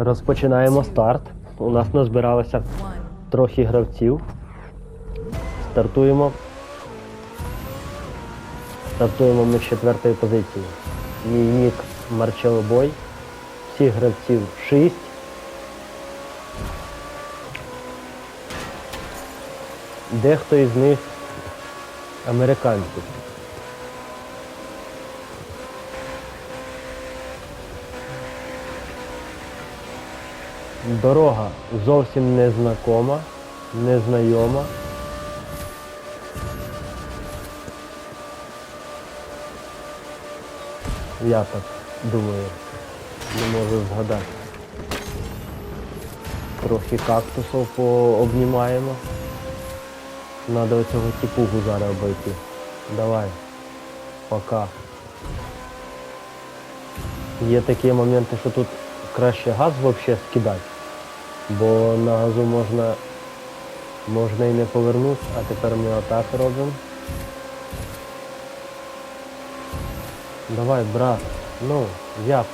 Розпочинаємо старт. У нас назбиралося трохи гравців. Стартуємо. Стартуємо ми з четвертої позиції. Мій нік Марчелобой. Всіх гравців 6. Дехто із них американці. Дорога зовсім незнакома, незнайома. Я так думаю, не можу згадати. Трохи кактусів пообнімаємо. Надо оцього тіпугу зараз обійти. Давай. Пока. Є такі моменти, що тут краще газ взагалі скидати, бо на газу можна, можна і не повернути, а тепер ми отак робимо. Давай, брат, ну, як,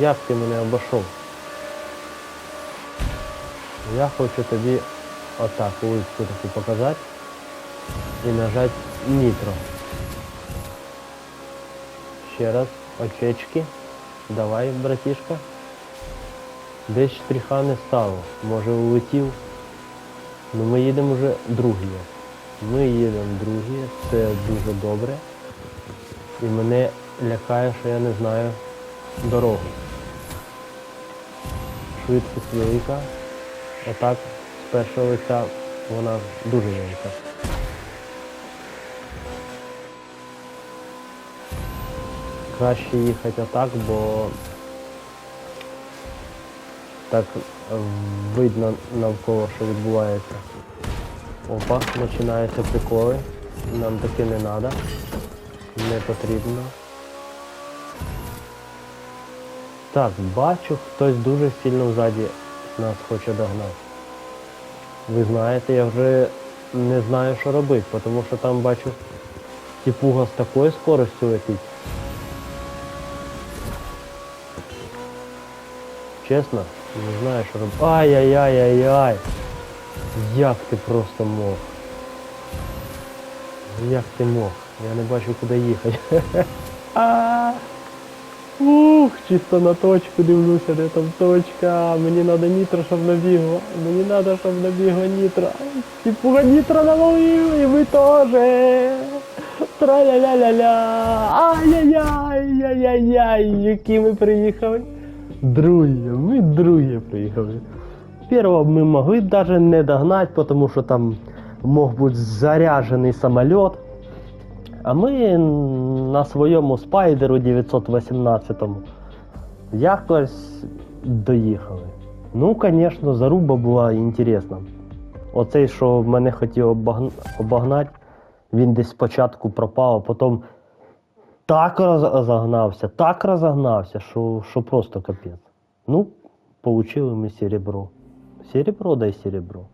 як ти мене обійшов? Я хочу тобі отак улицю таку показати і нажати нітро. Ще раз, очечки. Давай, братішка. Десь штриха не стало. Може улетів. Ну ми їдемо вже другі. Ми їдемо другі, це дуже добре. І мене лякає, що я не знаю дорогу. Швидкість велика. Отак з першого лиця вона дуже велика. Краще їхати отак, бо так видно навколо, що відбувається. Опа, починаються приколи. Нам таке не треба. Не потрібно. Так, бачу, хтось дуже сильно ззаді нас хоче догнати. Ви знаєте, я вже не знаю, що робити, тому що там бачу тіпуга з такою скоростю летить. Чесно, не знаю, що робити. Ай-яй-яй-яй-яй. Як ти просто мог? Як ти мог? Я не бачу, куди їхати. Ух, чисто на точку дивлюся, де там точка. Мені треба нітро, щоб набігло. Мені треба, щоб набігло нітро. Типуга нітро наловив, і ви теж. Тра-ля-ля-ля-ля. Ай-яй-яй-яй-яй-яй. Які ми приїхали. Другі, ми другі приїхали. Первого ми могли навіть не догнати, тому що там мог бути заряджений самоліт. А ми на своєму спайдеру 918-му якось доїхали. Ну, звісно, заруба була інтересна. Оцей, що мене хотів обогнати, він десь спочатку пропав, а потім так розогнався, так розогнався, що, що просто капець. Ну, получили ми серебро. Серебро дай серебро.